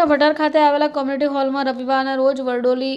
દાહોદના ભટાર ખાતે આવેલા કોમ્યુનિટી હોલમાં રવિવારના રોજ વરડોલી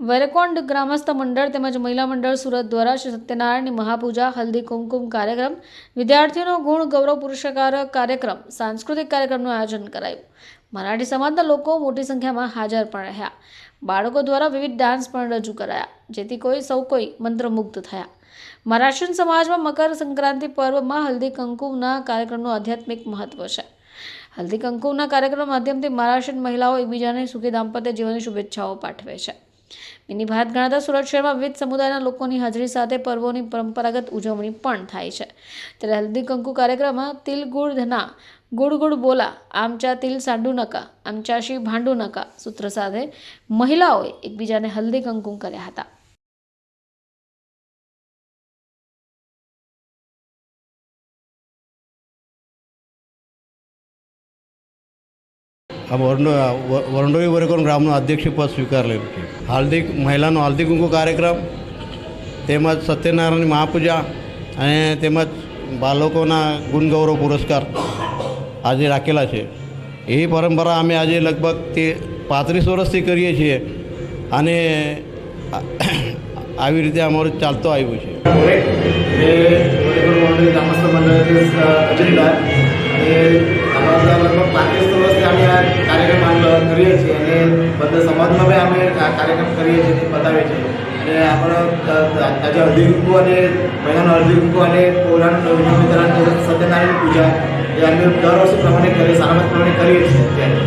વરકોંડ ગ્રામસ્થ મંડળ તેમજ મહિલા મંડળ સુરત દ્વારા શ્રી સત્યનારાયણની મહાપૂજા, હલ્દી, કુમકુમ કાર્યક્રમ, વિદ્યાર્થીઓનો ગુણ, ગૌરવ પુરસ્કાર કાર્યક્રમ, સાંસ્કૃતિક કાર્યક્રમનું આયોજન કરાયું. મરાઠી સમાજના લોકો મોટી સંખ્યામાં હાજર પણ રહ્યા. બાળકો દ્વારા વિવિધ ડાન્સ પણ રજૂ કરાયા, જેથી કોઈ સૌ કોઈ મંત્રમુગ્ધ થયા. મરાઠી સમાજમાં મકર સંક્રાંતિ પર્વમાં હલ્દી, કંકુમના કાર્યક્રમનું આધ્યાત્મિક મહત્વ છે. હલ્દી કંકુના કાર્યક્રમ માધ્યમથી મહારાષ્ટ્રીયન મહિલાઓ એકબીજાને સુખી દાંપત્ય જીવનની શુભેચ્છાઓ પાઠવે છે. મિની ભારત ગણાતા સુરત શહેરમાં વિવિધ સમુદાયના લોકોની હાજરી સાથે પર્વોની પરંપરાગત ઉજવણી પણ થાય છે. ત્યારે હલ્દી કંકુ કાર્યક્રમમાં તિલ ગુડ ધના, ગુડ ગુડ બોલા આમચા તિલ સાંડુ નકા આમચાશી ભાંડુ નકા સૂત્ર સાથે મહિલાઓએ એકબીજાને હલ્દી કંકુ કર્યા હતા. આ વરંડોઈ વર્ગોન ગ્રામનું અધ્યક્ષ પદ સ્વીકારેલું છે હાલ્દી મહિલાનો હાલ્દી કુંકુ કાર્યક્રમ તેમજ સત્યનારાયણની મહાપૂજા અને તેમજ બાળકોના ગુણગૌરવ પુરસ્કાર આજે રાખેલા છે એ પરંપરા અમે આજે લગભગ તે પાંત્રીસ વર્ષથી કરીએ છીએ અને આવી રીતે અમારું ચાલતો આવ્યું છે ગ્રામસ્થ સમાજમાં અમે કાર્યક્રમ કરીએ છીએ, બતાવીએ છીએ. અને આપણો આજે હળદી કુંકુ અને મહિલાનો હળદી કુંકુ અને પૌરાણ વિતરણ સત્યનારાયણ પૂજા. એ અમે દર વર્ષે પ્રમાણે કરીએ સારામત પ્રમાણે કરીએ છીએ અત્યારે.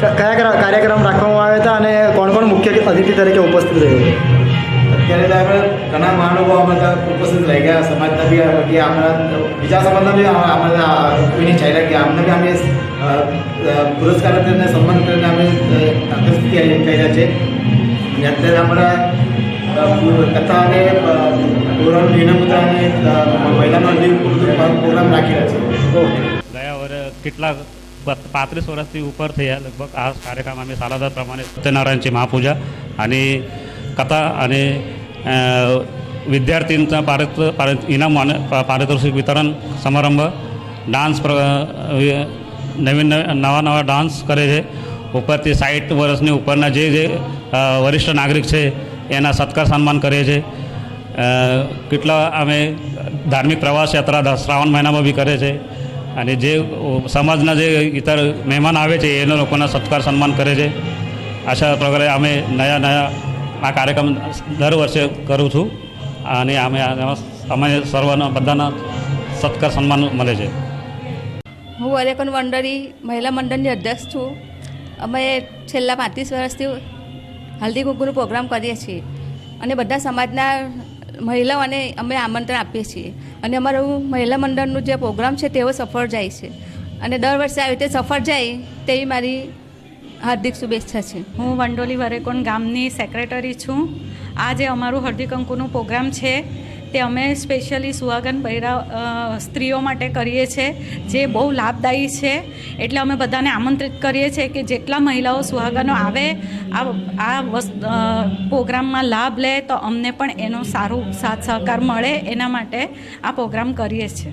કયા કયા કાર્યક્રમ રાખવામાં આવ્યા હતા અને કોણ કોણ મુખ્ય અતિથિ તરીકે ઉપસ્થિત રહ્યું? ત્યારે ઘણા મહાનુભાવ અમારા ઉપસ્થિત રહી ગયા સમાજના બી કે અમારા બીજા સમાજના બી અમારા કોઈને ચાલ્યા ગયા અમને બી અમે પુરસ્કાર કરીને સન્માન કરીને અમે આકર્ષિત કર્યા છે અને અત્યારે અમારા કથા અને ધોરણ વિનમ્રતા અને મહિલાનો પ્રોગ્રામ રાખેલા છે ગયા વર્ષે કેટલા પાંત્રીસ વર્ષથી ઉપર થયા લગભગ આ કાર્યક્રમ અમે સાલાદર પ્રમાણે સત્યનારાયણची મહાપૂજા અને કથા અને अ, विद्यार्थींचा पारित पारित इनाम आणि पा- पारितोषिक वितरण समारंभ ડાન્સ પ્ર અ, નવીન નવા નવા ડાન્સ કરે છે ઉપરથી સાઠ વર્ષની ઉપરના જે જે અ, વરિષ્ઠ નાગરિક છે એના સત્કાર સન્માન કરે છે અ, કેટલા અમે ધાર્મિક પ્રવાસ યાત્રા દ- શ્રાવણ મહિનામાં બી કરે છે અને જે અ, સમાજના જે ઇતર મહેમાન આવે છે એના લોકોના સત્કાર સન્માન કરે છે આશા પ્રકારે અમે નયા નયા આ કાર્યક્રમ દર વર્ષે કરું છું અને અમે અમે સર્વના બધાના સત્કાર સન્માન મળે છે. હું વરેકન મંડળી મહિલા મંડળની અધ્યક્ષ છું. અમે છેલ્લા પાંત્રીસ વર્ષથી હલ્દી કુંકુનો પ્રોગ્રામ કરીએ છીએ અને બધા સમાજના મહિલાઓને અમે આમંત્રણ આપીએ છીએ. અને અમારું મહિલા મંડળનું જે પ્રોગ્રામ છે તેઓ સફળ જાય છે. અને દર વર્ષે આવી રીતે સફળ જાય તેવી મારી હાર્દિક શુભેચ્છા છે. હું વંડોલી વરેકોન ગામની સેક્રેટરી છું. આ જે અમારું હળદી કંકુનું પ્રોગ્રામ છે. તે અમે સ્પેશિયલી સુહાગન પહેરા સ્ત્રીઓ માટે કરીએ છીએ જે બહુ લાભદાયી છે. એટલે અમે બધાને આમંત્રિત કરીએ છીએ કે જેટલા મહિલાઓ સુહાગનો આવે, આ આ પ્રોગ્રામમાં લાભ લે, તો અમને પણ એનો સારો સાથ સહકાર મળે. એના માટે આ પ્રોગ્રામ કરીએ છીએ.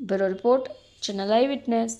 Bureau report channel eye witness.